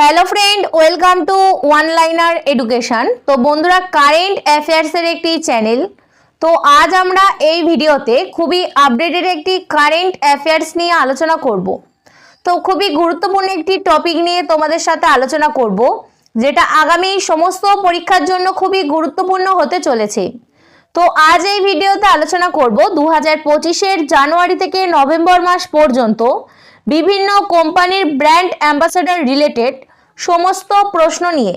Hello friend welcome to one liner education তো বন্ধুরা current অ্যাফেয়ার্সের একটি চ্যানেল তো আজ আমরা এই ভিডিওতে খুবই আপডেটেড একটি কারেন্ট অ্যাফেয়ার্স নিয়ে আলোচনা করব। তো খুবই গুরুত্বপূর্ণ একটি টপিক নিয়ে তোমাদের সাথে আলোচনা করব, যেটা আগামী সমস্ত পরীক্ষার জন্য খুবই গুরুত্বপূর্ণ হতে চলেছে। তো আজ এই ভিডিওতে আলোচনা করব দু হাজার জানুয়ারি থেকে নভেম্বর মাস পর্যন্ত বিভিন্ন কোম্পানির ব্র্যান্ড অ্যাম্বাসাডার রিলেটেড সমস্ত প্রশ্ন নিয়ে।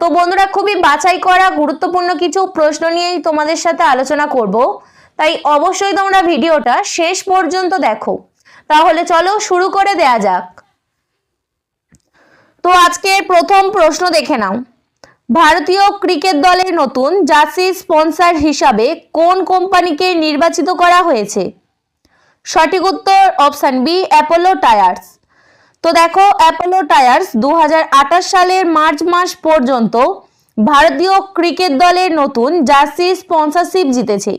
তো বন্ধুরা, খুবই বাছাই করা, গুরুত্বপূর্ণ কিছু প্রশ্ন নিয়েই তোমাদের সাথে আলোচনা করব। তাই অবশ্যই তোমরা ভিডিওটা শেষ পর্যন্ত দেখো। তাহলে চলো শুরু করে দেয়া যাক। তো আজকে প্রথম প্রশ্ন দেখে নাও। ভারতীয় ক্রিকেট দলের নতুন জার্সি স্পন্সর হিসাবে কোন কোম্পানিকে নির্বাচিত করা হয়েছে? সঠিক উত্তর অপশান বি, অ্যাপোলো টায়ার্স। তো দেখো অ্যাপোলো টায়ার্স দু হাজার আঠাশ সালের মার্চ মাস পর্যন্ত ভারতীয় ক্রিকেট দলের নতুন জার্সি স্পন্সরশিপ জিতেছে,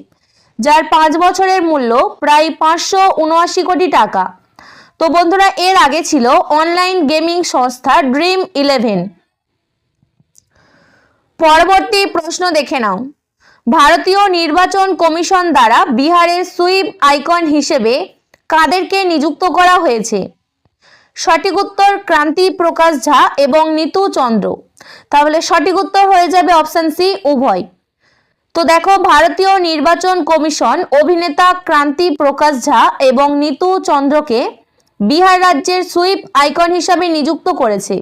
যার পাঁচ বছরের মূল্য প্রায় পাঁচশো উনআশি কোটি টাকা। তো বন্ধুরা, এর আগে ছিল অনলাইন গেমিং সংস্থা ড্রিম ইলেভেন পরবর্তী প্রশ্ন দেখে নাও। ভারতীয় নির্বাচন কমিশন দ্বারা বিহারের সুইপ আইকন হিসেবে কাদেরকে নিযুক্ত করা হয়েছে? সঠিক উত্তর ক্রান্তি প্রকাশ ঝা এবং নিতু চন্দ্র। তাহলে সঠিক উত্তর হয়ে যাবে অপশন সি উভয়। তো দেখো, ভারতীয় নির্বাচন কমিশন অভিনেতা ক্রান্তি প্রকাশ ঝা এবং নিতু চন্দ্রকে বিহার রাজ্যের সুইপ আইকন হিসাবে নিযুক্ত করেছে।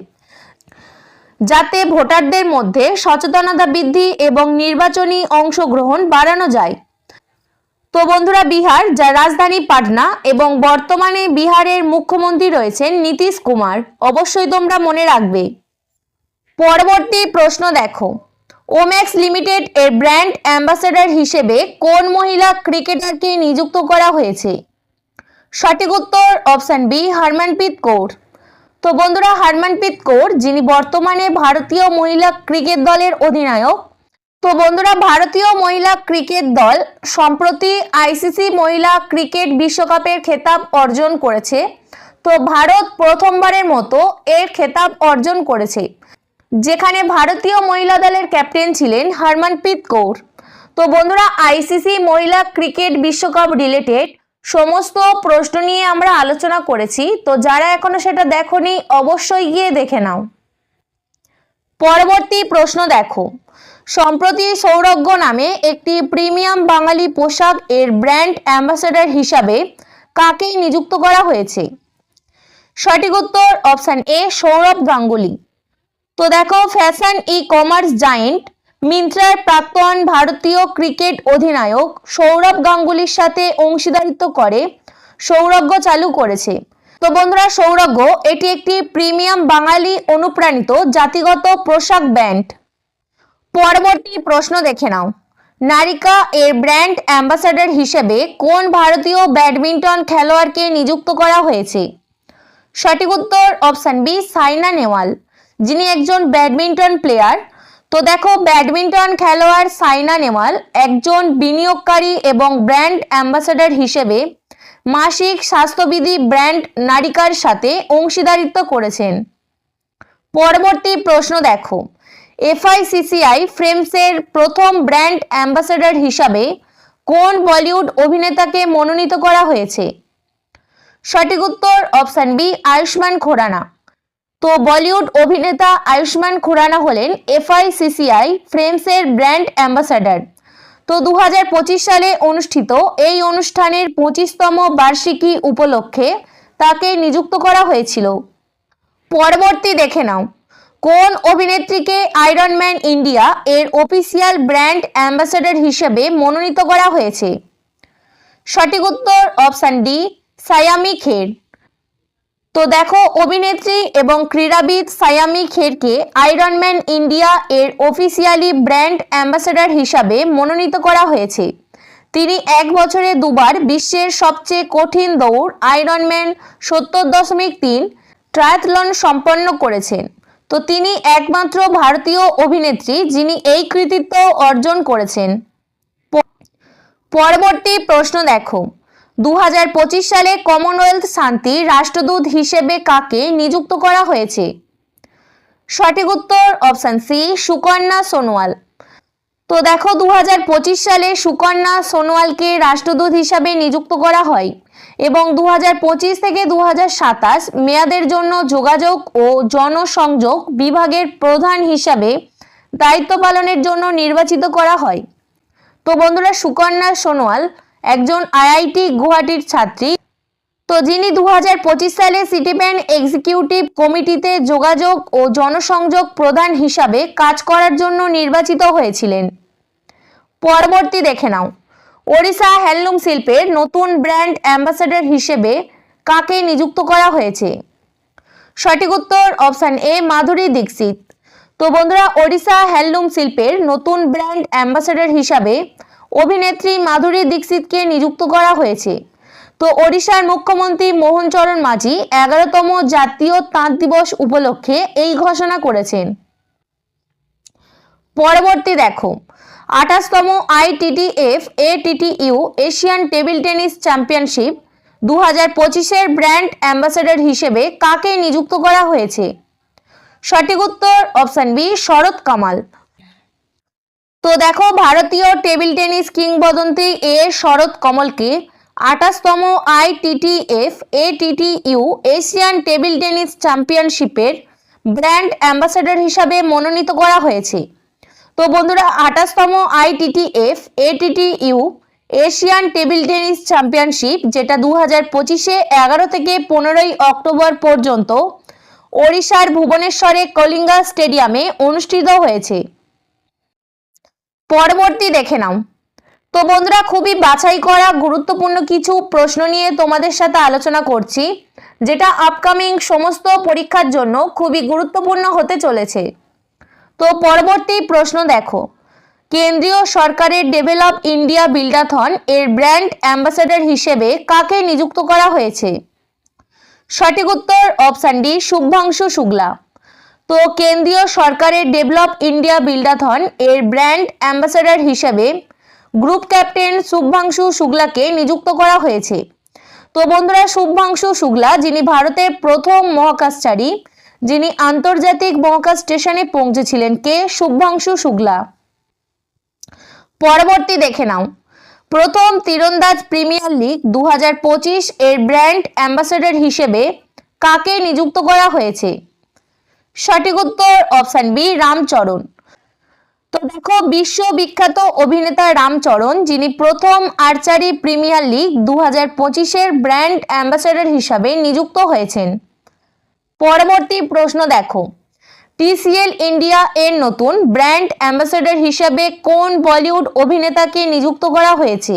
যাতে ভোটারদের মধ্যে সচেতনতা বৃদ্ধি এবং নির্বাচনী অংশগ্রহণ বাড়ানো যায়। তো বন্ধুরা বিহার, যার রাজধানী পাটনা এবং বর্তমানে বিহারের মুখ্যমন্ত্রী রয়েছেন নীতিশ কুমার, অবশ্যই তোমরা মনে রাখবে। পরবর্তী প্রশ্ন দেখো। ওম্যাক্স লিমিটেড এর ব্র্যান্ড অ্যাম্বাসেডর হিসেবে কোন মহিলা ক্রিকেটারকে নিযুক্ত করা হয়েছে? সঠিক উত্তর অপশন বি, হরমনপ্রীত কৌর। তো বন্ধুরা, হরমনপ্রীত কৌর, যিনি বর্তমানে ভারতীয় মহিলা ক্রিকেট দলের অধিনায়ক তো বন্ধুরা, ভারতীয় মহিলা ক্রিকেট দল সম্প্রতি আইসিসি মহিলা ক্রিকেট বিশ্বকাপের খেতাব অর্জন করেছে। তো ভারত প্রথমবারের মতো এর খেতাব অর্জন করেছে, যেখানে ভারতীয় মহিলা দলের ক্যাপ্টেন ছিলেন হরমনপ্রীত কৌর। তো বন্ধুরা, আইসিসি মহিলা ক্রিকেট বিশ্বকাপ রিলেটেড সমস্ত প্রশ্ন নিয়ে আমরা আলোচনা করেছি। তো যারা এখনও সেটা দেখোনি, অবশ্যই গিয়ে দেখে নাও। পরবর্তী প্রশ্ন দেখো। সম্প্রতি সৌরজ্ঞ নামে একটি প্রিমিয়াম বাঙালি পোশাক এর ব্র্যান্ড অ্যাম্বাসেডর হিসাবে কাকে নিযুক্ত করা হয়েছে? সঠিক উত্তর অপশান এ, সৌরভ গাঙ্গুলি। তো দেখো, ফ্যাশন ই কমার্স জায়েন্ট মিন্ত্রার প্রাক্তন ভারতীয় ক্রিকেট অধিনায়ক সৌরভ গাঙ্গুলির সাথে অংশীদারিত্ব করে সৌরজ্ঞ চালু করেছে। তো বন্ধুরা সৌরজ্ঞ এটি একটি প্রিমিয়াম বাঙালি অনুপ্রাণিত জাতিগত পোশাক ব্র্যান্ড পরবর্তী প্রশ্ন দেখে নাও। নারিকা এর ব্র্যান্ড অ্যাম্বাসাডর হিসেবে কোন ভারতীয় ব্যাডমিন্টন খেলোয়াড়কে নিযুক্ত করা হয়েছে? সঠিক উত্তর অপশন বি, সাইনা নেওয়াল যিনি একজন ব্যাডমিন্টন প্লেয়ার। তো দেখো, ব্যাডমিন্টন খেলোয়াড় সাইনা নেওয়াল একজন বিনিয়োগকারী এবং ব্র্যান্ড অ্যাম্বাসাডর হিসেবে মাসিক স্বাস্থ্যবিধি ব্র্যান্ড নারিকার সাথে অংশীদারিত্ব করেছেন। পরবর্তী প্রশ্ন দেখো। এফআইসিসিআই ফ্রেমসের প্রথম ব্র্যান্ড অ্যাম্বাসেডর হিসাবে কোন বলিউড অভিনেতাকে মনোনীত করা হয়েছে? সঠিক উত্তর অপশন বি, আয়ুষ্মান খুরানা। তো বলিউড অভিনেতা আয়ুষ্মান খুরানা হলেন এফআইসিসিআই ফ্রেমসের ব্র্যান্ড অ্যাম্বাসাডার। তো দু হাজার পঁচিশ সালে অনুষ্ঠিত এই অনুষ্ঠানের পঁচিশতম বার্ষিকী উপলক্ষে তাকে নিযুক্ত করা হয়েছিল। পরবর্তী দেখে নাও। কোন অভিনেত্রীকে আয়রন ম্যান ইন্ডিয়া এর অফিসিয়াল ব্র্যান্ড অ্যাম্বাসেডর হিসেবে মনোনীত করা হয়েছে? সঠিক উত্তর অপশন ডি সায়ামি খের। তো দেখো, অভিনেত্রী এবং ক্রীড়াবিদ সায়ামি খেরকে আয়রন ম্যান ইন্ডিয়া এর অফিসিয়ালি ব্র্যান্ড অ্যাম্বাসেডর হিসাবে মনোনীত করা হয়েছে। তিনি এক বছরে দুবার বিশ্বের সবচেয়ে কঠিন দৌড় আয়রন ম্যান সত্তর দশমিক তিন ট্রায়াথলন সম্পন্ন করেছেন। তো তিনি একমাত্র ভারতীয় অভিনেত্রী যিনি এই কৃতিত্ব অর্জন করেছেন। পরবর্তী প্রশ্ন দেখো। দু হাজার পঁচিশ সালে কমনওয়েলথ শান্তি রাষ্ট্রদূত হিসেবে কাকে নিযুক্ত করা হয়েছে? সঠিক উত্তর অপশান সি সুকন্যা সোনোয়াল। তো দেখো দু হাজার পঁচিশ সালে সুকন্যা সোনোয়ালকে রাষ্ট্রদূত হিসাবে নিযুক্ত করা হয় এবং দু হাজার পঁচিশ থেকে দু হাজার সাতাশ মেয়াদের জন্য যোগাযোগ ও জনসংযোগ বিভাগের প্রধান হিসাবে দায়িত্ব পালনের জন্য নির্বাচিত করা হয়। তো বন্ধুরা, সুকন্যা সোনোয়াল একজন আইআইটি গুয়াহাটির ছাত্রী। তো যিনি দু পঁচিশ সালে সিটিপ্যান এক্সিকিউটিভ কমিটিতে যোগাযোগ ও জনসংযোগ প্রধান হিসাবে কাজ করার জন্য নির্বাচিত হয়েছিলেন। পরবর্তী দেখে নাও। ওড়িশা হ্যান্ডলুম শিল্পের নতুন ব্র্যান্ড অ্যাম্বাসেডর হিসেবে কাকে নিযুক্ত করা হয়েছে? সঠিক উত্তর অপশান এ, মাধুরী দীক্ষিত। তো বন্ধুরা, ওড়িশা হ্যান্ডলুম শিল্পের নতুন ব্র্যান্ড অ্যাম্বাসেডর হিসাবে অভিনেত্রী মাধুরী দীক্ষিতকে নিযুক্ত করা হয়েছে। তো ওড়িশার মুখ্যমন্ত্রী মোহন চরণ মাঝি এগারোতম জাতীয় তাঁত দিবস উপলক্ষে এই ঘোষণা করেছেন। পরবর্তী দেখো, আঠাশতম ITTF ATTU Asian table tennis championship দু হাজার পঁচিশের ব্র্যান্ড অ্যাম্বাসেডর হিসেবে কাকে নিযুক্ত করা হয়েছে? সঠিক উত্তর অপশন বি, শরৎ কামাল। তো দেখো, ভারতীয় টেবিল টেনিস কিংবদন্তি এ শরৎ কমলকে আঠাশতম ITTF ATTU Asian table tennis চ্যাম্পিয়নশিপের ব্র্যান্ড অ্যাম্বাসেডর হিসাবে মনোনীত করা হয়েছে। তো বন্ধুরা, আঠাশতম ITTF ATTU Asian table tennis championship, যেটা দু হাজার পঁচিশে এগারো থেকে পনেরোই অক্টোবর পর্যন্ত ওড়িশার ভুবনেশ্বরে কলিঙ্গা স্টেডিয়ামে অনুষ্ঠিত হয়েছে। পরবর্তী দেখে নাও। তো বন্ধুরা, খুবই বাছাই করা গুরুত্বপূর্ণ কিছু প্রশ্ন নিয়ে তোমাদের সাথে আলোচনা করছি, যেটা আপকামিং সমস্ত পরীক্ষার জন্য খুবই গুরুত্বপূর্ণ হতে চলেছে। তো পরবর্তী প্রশ্ন দেখো, কেন্দ্রীয় সরকারের ডেভেলপ ইন্ডিয়া বিল্ডাথন এর ব্র্যান্ড অ্যাম্বাসেডর হিসেবে কাকে নিযুক্ত করা হয়েছে? সঠিক উত্তর অপশান ডি শুভ্রাংশু শুক্লা। তো কেন্দ্রীয় সরকারের ডেভেলপ ইন্ডিয়া বিল্ডাথন এর ব্র্যান্ড অ্যাম্বাসেডর হিসেবে গ্রুপ ক্যাপ্টেন শুভ্রাংশু শুক্লাকে নিযুক্ত করা হয়েছে। তো বন্ধুরা শুভ্রাংশু শুক্লা যিনি ভারতের প্রথম মহাকাশচারী, যিনি আন্তর্জাতিক মহাকাশ স্টেশনে পৌঁছেছিলেন কে? শুভ্রাংশু শুক্লা। পরবর্তী দেখে নাও। প্রথম তীরন্দাজ প্রিমিয়ার লিগ দু হাজার পঁচিশ এর ব্র্যান্ড অ্যাম্বাসেডর হিসেবে কাকে নিযুক্ত করা হয়েছে? সঠিক উত্তর অপশান বি, রামচরণ। তো দেখো বিশ্ববিখ্যাত অভিনেতা রামচরণ, যিনি প্রথম আর্চারি প্রিমিয়ার লিগ দু হাজার পঁচিশের ব্র্যান্ড অ্যাম্বাসেডর হিসাবে নিযুক্ত হয়েছেন। পরবর্তী প্রশ্ন দেখো টিসিএল ইন্ডিয়া এর নতুন ব্র্যান্ড অ্যাম্বাসেডর হিসাবে কোন বলিউড অভিনেতাকে নিযুক্ত করা হয়েছে?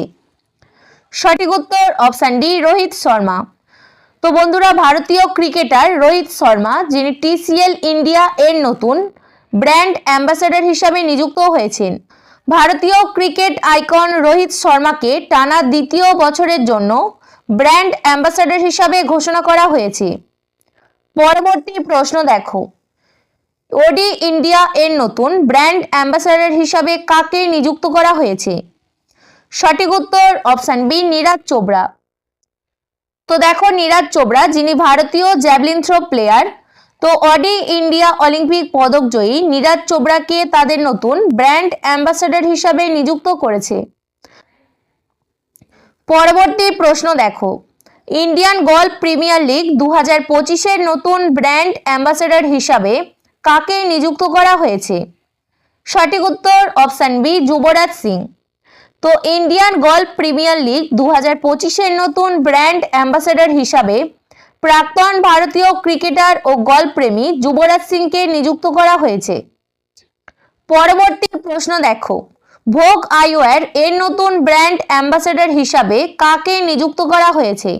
সঠিক উত্তর অপশান ডি, রোহিত শর্মা। তো বন্ধুরা, ভারতীয় ক্রিকেটার রোহিত শর্মা, যিনি টিসিএল ইন্ডিয়া এর নতুন ব্র্যান্ড অ্যাম্বাসেডর হিসাবে নিযুক্ত হয়েছেন। ভারতীয় ক্রিকেট আইকন রোহিত শর্মাকে টানা দ্বিতীয় বছরের জন্য ব্র্যান্ড অ্যাম্বাসেডর হিসাবে ঘোষণা করা হয়েছে। পরবর্তী প্রশ্ন দেখো। ওডি ইন্ডিয়া এর নতুন ব্র্যান্ড অ্যাম্বাসেডর হিসাবে কাকে নিযুক্ত করা হয়েছে? সঠিক উত্তর অপশান বি, নীরাজ চোপড়া। তো দেখো, নীরাজ চোপড়া, যিনি ভারতীয় জ্যাভলিন থ্রো প্লেয়ার তো অডি ইন্ডিয়া অলিম্পিক পদক জয়ী নীরাজ চোপড়াকে তাদের নতুন ব্র্যান্ড অ্যাম্বাসেডর হিসাবে নিযুক্ত করেছে। পরবর্তী প্রশ্ন দেখো। ইন্ডিয়ান গল্ফ প্রিমিয়ার লিগ দু হাজার পঁচিশের নতুন ব্র্যান্ড অ্যাম্বাসেডর হিসাবে কাকে নিযুক্ত করা হয়েছে? সঠিক উত্তর অপশান বি, যুবরাজ সিং। তো ইন্ডিয়ান গল্ফ প্রিমিয়ার লিগ দু হাজার পঁচিশের নতুন ব্র্যান্ড অ্যাম্বাসেডর হিসাবে প্রাক্তন ভারতীয় ক্রিকেটার ও গল্ফ প্রেমী যুবরাজ সিংকে নিযুক্ত করা হয়েছে। পরবর্তী প্রশ্ন দেখো। ভোগ আইওয়ার এর নতুন ব্র্যান্ড অ্যাম্বাসেডর হিসাবে কাকে নিযুক্ত করা হয়েছে?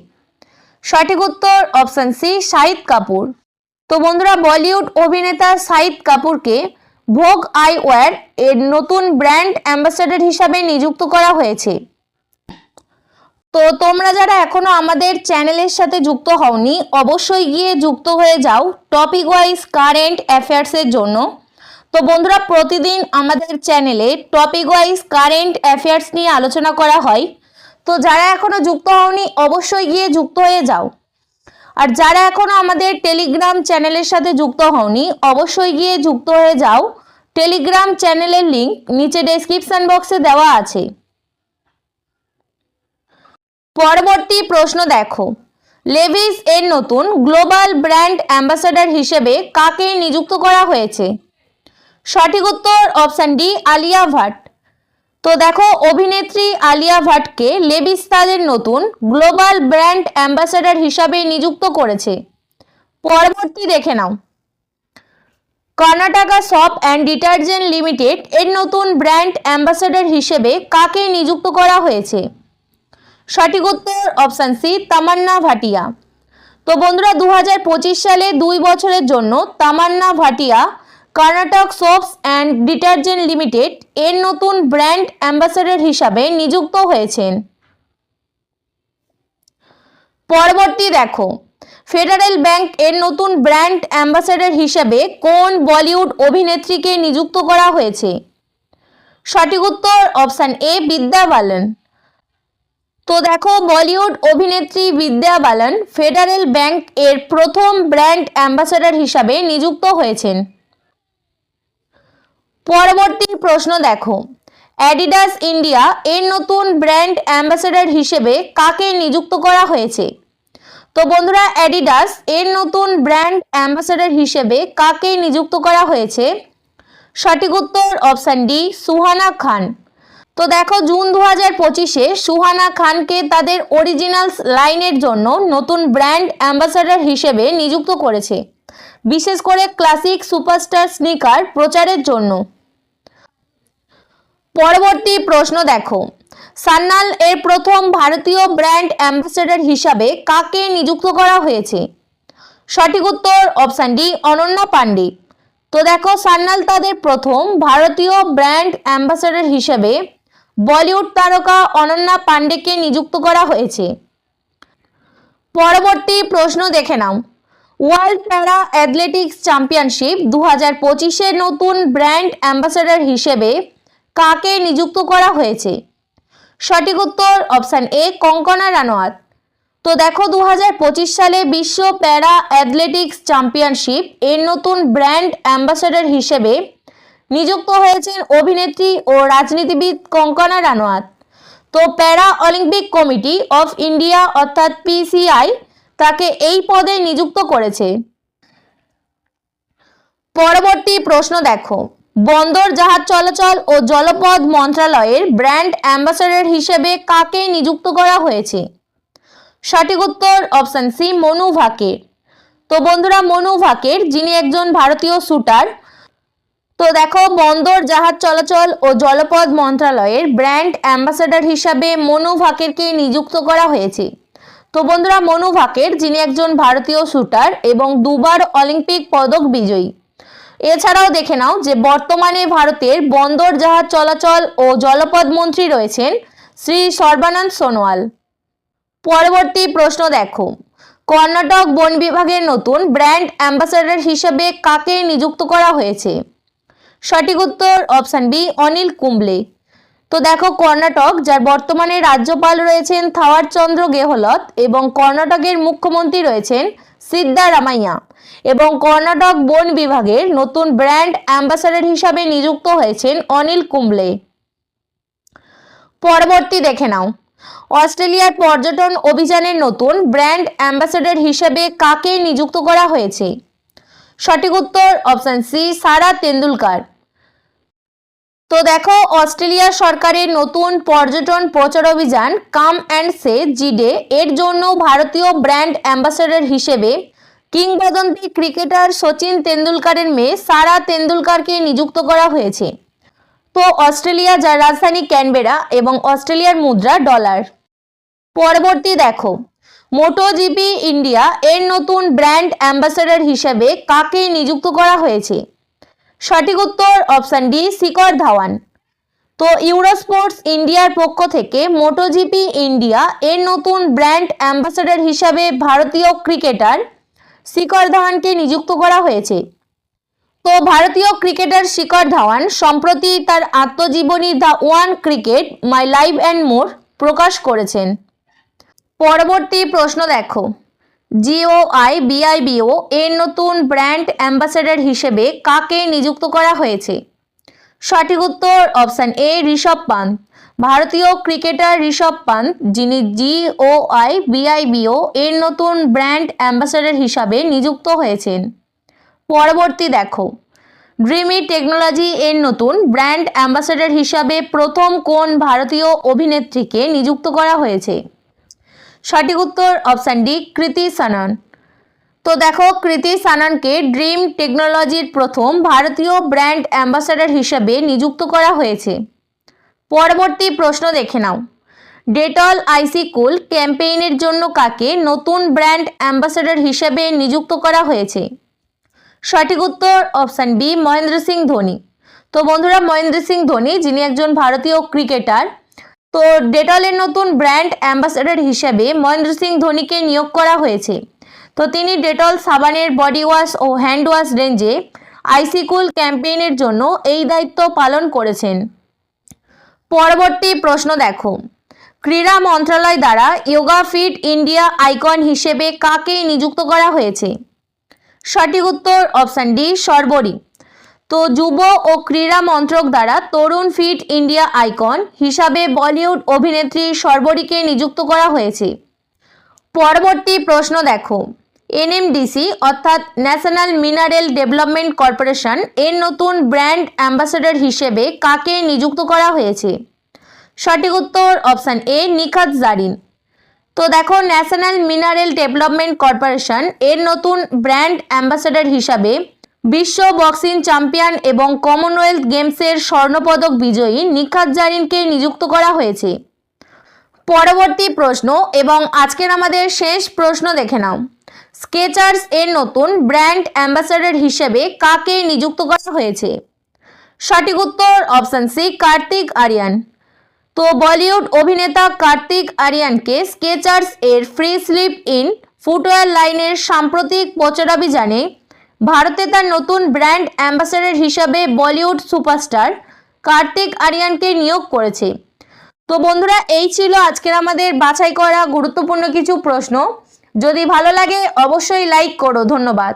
সঠিক উত্তর অপশন সি শাহিদ কাপুর। তো বন্ধুরা, বলিউড অভিনেতা শাহিদ কাপুরকে ভোগ আইওয়ার এর নতুন ব্র্যান্ড অ্যাম্বাসেডর হিসাবে নিযুক্ত করা হয়েছে। তো তোমরা যারা এখনও আমাদের চ্যানেলের সাথে যুক্ত হওনি, অবশ্যই গিয়ে যুক্ত হয়ে যাও টপিক ওয়াইজ কারেন্ট অ্যাফেয়ার্সের জন্য। তো বন্ধুরা, প্রতিদিন আমাদের চ্যানেলে টপিক ওয়াইজ কারেন্ট অ্যাফেয়ার্স নিয়ে আলোচনা করা হয়। তো যারা এখনও যুক্ত হওনি, অবশ্যই গিয়ে যুক্ত হয়ে যাও। আর যারা এখনও আমাদের টেলিগ্রাম চ্যানেলের সাথে যুক্ত হওনি, অবশ্যই গিয়ে যুক্ত হয়ে যাও। টেলিগ্রাম চ্যানেলের লিংক নিচে ডেসক্রিপশন বক্সে দেওয়া আছে। পরবর্তী প্রশ্ন দেখো। লেভিস এর নতুন গ্লোবাল ব্র্যান্ড অ্যাম্বাসাডর হিসেবে কাকে নিযুক্ত করা হয়েছে? সঠিক উত্তর অপশন ডি আলিয়া ভাট। তো দেখো, অভিনেত্রী আলিয়া ভাটকে লেভিস তাদের নতুন গ্লোবাল ব্র্যান্ড অ্যাম্বাসাডর হিসাবে নিযুক্ত করেছে। পরবর্তী দেখে নাও। Karnataka soap and detergent limited এর নতুন ব্র্যান্ড অ্যাম্বাসাডর হিসেবে কাকে নিযুক্ত করা হয়েছে? সঠিক উত্তর অপশান সি তামান্না ভাটিয়া। তো বন্ধুরা দু হাজার পঁচিশ সালে দুই বছরের জন্য Tamannaah Bhatia, Karnataka soaps and detergent limited এর নতুন ব্র্যান্ড অ্যাম্বাসাডর হিসাবে নিযুক্ত হয়েছেন। পরবর্তী দেখো, ফেডারেল ব্যাংক এর নতুন ব্র্যান্ড অ্যাম্বাসাডর হিসাবে কোন বলিউড অভিনেত্রীকে নিযুক্ত করা হয়েছে? সঠিক উত্তর অপশান এ বিদ্যা বালন। তো দেখো, বলিউড অভিনেত্রী বিদ্যা বালন ফেডারেল ব্যাংক এর প্রথম ব্র্যান্ড অ্যাম্বাসাডর হিসাবে নিযুক্ত হয়েছেন। পরবর্তী প্রশ্ন দেখো, অ্যাডিডাস ইন্ডিয়া এর নতুন ব্র্যান্ড অ্যাম্বাসাডর হিসেবে কাকে নিযুক্ত করা হয়েছে? তো বন্ধুরা, অ্যাডিডাস এর নতুন ব্র্যান্ড অ্যাম্বাসাডর হিসেবে কাকে নিযুক্ত করা হয়েছে? সঠিক উত্তর অপশান ডি, সুহানা খান। তো দেখো, জুন দু হাজার পঁচিশে সুহানা খানকে তাদের অরিজিনালস লাইনের জন্য নতুন ব্র্যান্ড অ্যাম্বাসাডর হিসেবে নিযুক্ত করেছে। বিশেষ করে ক্লাসিক সুপারস্টার স্নিকার প্রচারের জন্য। পরবর্তী প্রশ্ন দেখো, সান্নাল এর প্রথম ভারতীয় ব্র্যান্ড অ্যাম্বাসেডর হিসাবে কাকে নিযুক্ত করা হয়েছে? সঠিক উত্তর অপশান ডি অনন্যা পাণ্ডে তো দেখো, সান্নাল তাদের প্রথম ভারতীয় ব্র্যান্ড অ্যাম্বাসেডর হিসেবে বলিউড তারকা অনন্যা পাণ্ডেকে নিযুক্ত করা হয়েছে। পরবর্তী প্রশ্ন দেখে নাও। ওয়ার্ল্ড প্যারা অ্যাথলেটিক্স চ্যাম্পিয়নশিপ দু হাজার পঁচিশের নতুন ব্র্যান্ড অ্যাম্বাসেডর হিসেবে কাকে নিযুক্ত করা হয়েছে? সঠিক উত্তর অপশান এ, কঙ্কনা রানোয়াত। তো দেখো দু হাজার পঁচিশ সালে বিশ্ব প্যারা অ্যাথলেটিক্স চ্যাম্পিয়নশিপ এর নতুন ব্র্যান্ড অ্যাম্বাসেডর হিসেবে নিযুক্ত হয়েছেন অভিনেত্রী ও রাজনীতিবিদ কঙ্কনা রানোয়াত তো para Olympic committee of India অর্থাৎ পিসিআই তাকে এই পদে নিযুক্ত করেছে। পরবর্তী প্রশ্ন দেখো। বন্দর জাহাজ চলাচল ও জলপথ মন্ত্রণালয়ের ব্র্যান্ড অ্যাম্বাসেডর হিসেবে কাকে নিযুক্ত করা হয়েছে? সঠিক উত্তর অপশন সি মনু ভাকের। তো বন্ধুরা, মনু ভাকের, যিনি একজন ভারতীয় শুটার তো দেখো, বন্দর, জাহাজ চলাচল ও জলপথ মন্ত্রণালয়ের ব্র্যান্ড অ্যাম্বাসেডর হিসাবে মনু ভাকেরকে নিযুক্ত করা হয়েছে। তো বন্ধুরা, মনু ভাকের, যিনি একজন ভারতীয় শুটার এবং দুবার অলিম্পিক পদক বিজয়ী। এছাড়াও দেখে নাও যে বর্তমানে ভারতের বন্দর, জাহাজ চলাচল ও জলপথ মন্ত্রী রয়েছেন শ্রী সর্বানন্দ সোনোয়াল। পরবর্তী প্রশ্ন দেখো, কর্ণাটক বন বিভাগের নতুন ব্র্যান্ড অ্যাম্বাসেডর হিসেবে কাকে নিযুক্ত করা হয়েছে? সঠিক উত্তর অপশান বি, অনিল কুম্বলে। তো দেখো কর্ণাটক, যার বর্তমানে রাজ্যপাল রয়েছেন থাওয়ার চন্দ্র গেহলত এবং কর্ণাটকের মুখ্যমন্ত্রী রয়েছেন সিদ্ধারামাইয়া। এবং কর্ণাটক বন বিভাগের নতুন ব্র্যান্ড অ্যাম্বাসাডর হিসাবে নিযুক্ত হয়েছেন অনিল কুম্বলে। পরবর্তী দেখে নাও। অস্ট্রেলিয়ার পর্যটন অভিযানের নতুন ব্র্যান্ড অ্যাম্বাসাডর হিসেবে কাকে নিযুক্ত করা হয়েছে? সঠিক উত্তর অপশান সি, সারা তেন্ডুলকার। তো দেখো, অস্ট্রেলিয়া সরকারের নতুন পর্যটন প্রচার অভিযান কাম অ্যান্ড সে জিডে। এর জন্য ভারতীয় ব্র্যান্ড অ্যাম্বাসেডর হিসেবে কিংবদন্তি ক্রিকেটার সচিন তেন্ডুলকারের মেয়ে সারা তেন্ডুলকারকে নিযুক্ত করা হয়েছে। তো অস্ট্রেলিয়া যার রাজধানী ক্যানবেরা এবং অস্ট্রেলিয়ার মুদ্রা ডলার। পরবর্তী দেখো মোটো জিপি ইন্ডিয়া এর নতুন ব্র্যান্ড অ্যাম্বাসেডর হিসেবে কাকে নিযুক্ত করা হয়েছে? সঠিক উত্তর অপশান ডি শিকর ধাওয়ান। তো ইউরোস্পোর্টস ইন্ডিয়ার পক্ষ থেকে মোটোজিপি ইন্ডিয়া এর নতুন ব্র্যান্ড অ্যাম্বাসেডর হিসাবে ভারতীয় ক্রিকেটার শিকর ধাওয়ানকে নিযুক্ত করা হয়েছে। তো ভারতীয় ক্রিকেটার শিকর ধাওয়ান সম্প্রতি তার আত্মজীবনী the one cricket, my live and more প্রকাশ করেছেন। পরবর্তী প্রশ্ন দেখো। জিওআই বিআইবিও এর নতুন ব্র্যান্ড অ্যাম্বাসেডর হিসেবে কাকে নিযুক্ত করা হয়েছে? সঠিক উত্তর অপশান এ ঋষভ পান্ত। ভারতীয় ক্রিকেটার ঋষভ পান্ত, যিনি জিওআই বিআইবিও এর নতুন ব্র্যান্ড অ্যাম্বাসেডর হিসাবে নিযুক্ত হয়েছেন। পরবর্তী দেখো। ড্রিমি টেকনোলজি এর নতুন ব্র্যান্ড অ্যাম্বাসেডর হিসাবে প্রথম কোন ভারতীয় অভিনেত্রীকে নিযুক্ত করা হয়েছে? সঠিক উত্তর অপশান ডি, কৃতি সানন। তো দেখো, কৃতি সাননকে ড্রিম টেকনোলজির প্রথম ভারতীয় ব্র্যান্ড অ্যাম্বাসেডর হিসেবে নিযুক্ত করা হয়েছে। পরবর্তী প্রশ্ন দেখে নাও। ডেটল আইসি কুল ক্যাম্পেইনের জন্য কাকে নতুন ব্র্যান্ড অ্যাম্বাসেডর হিসেবে নিযুক্ত করা হয়েছে? সঠিক উত্তর অপশান বি মহেন্দ্র সিং ধোনি। তো বন্ধুরা, মহেন্দ্র সিং ধোনি, যিনি একজন ভারতীয় ক্রিকেটার তো ডেটলের নতুন ব্র্যান্ড অ্যাম্বাসেডর হিসেবে মহেন্দ্র সিং ধোনিকে নিয়োগ করা হয়েছে। তো তিনি ডেটল সাবানের বডি ওয়াশ ও হ্যান্ড ওয়াশ রেঞ্জে আইসিকুল ক্যাম্পেইনের জন্য এই দায়িত্ব পালন করেছেন। পরবর্তী প্রশ্ন দেখো। ক্রীড়া মন্ত্রণালয় দ্বারা ইয়োগা ফিট ইন্ডিয়া আইকন হিসেবে কাকে নিযুক্ত করা হয়েছে? সঠিক উত্তর অপশান ডি সর্বরী। তো যুব ও ক্রীড়া মন্ত্রক দ্বারা তরুণ ফিট ইন্ডিয়া আইকন হিসাবে বলিউড অভিনেত্রী সর্বরীকে নিযুক্ত করা হয়েছে। পরবর্তী প্রশ্ন দেখো। এনএমডিসি অর্থাৎ ন্যাশনাল মিনারেল ডেভেলপমেন্ট কর্পোরেশন এর নতুন ব্র্যান্ড অ্যাম্বাসেডর হিসেবে কাকে নিযুক্ত করা হয়েছে? সঠিক উত্তর অপশান এ, নিখাত জারিন। তো দেখো, ন্যাশনাল মিনারেল ডেভেলপমেন্ট কর্পোরেশন এর নতুন ব্র্যান্ড অ্যাম্বাসেডর হিসাবে বিশ্ব বক্সিং চ্যাম্পিয়ন এবং কমনওয়েলথ গেমসের স্বর্ণপদক বিজয়ী নিখাত জারিনকে নিযুক্ত করা হয়েছে। পরবর্তী প্রশ্ন এবং আজকের আমাদের শেষ প্রশ্ন দেখে নাও। স্কেচার্স এর নতুন ব্র্যান্ড অ্যাম্বাসেডর হিসেবে কাকে নিযুক্ত করা হয়েছে? সঠিক উত্তর অপশান সি, কার্তিক আরিয়ান। তো বলিউড অভিনেতা কার্তিক আরিয়ানকে স্কেচার্স এর ফ্রি স্লিপ ইন ফুটওয়্যার লাইনের সাম্প্রতিক প্রচারাভিযানে ভারতে তার নতুন ব্র্যান্ড অ্যাম্বাসেডর হিসাবে বলিউড সুপারস্টার কার্তিক আরিয়ানকে নিয়োগ করেছে। তো বন্ধুরা, এই ছিল আজকের আমাদের বাছাই করা গুরুত্বপূর্ণ কিছু প্রশ্ন। যদি ভালো লাগে, অবশ্যই লাইক করো। ধন্যবাদ।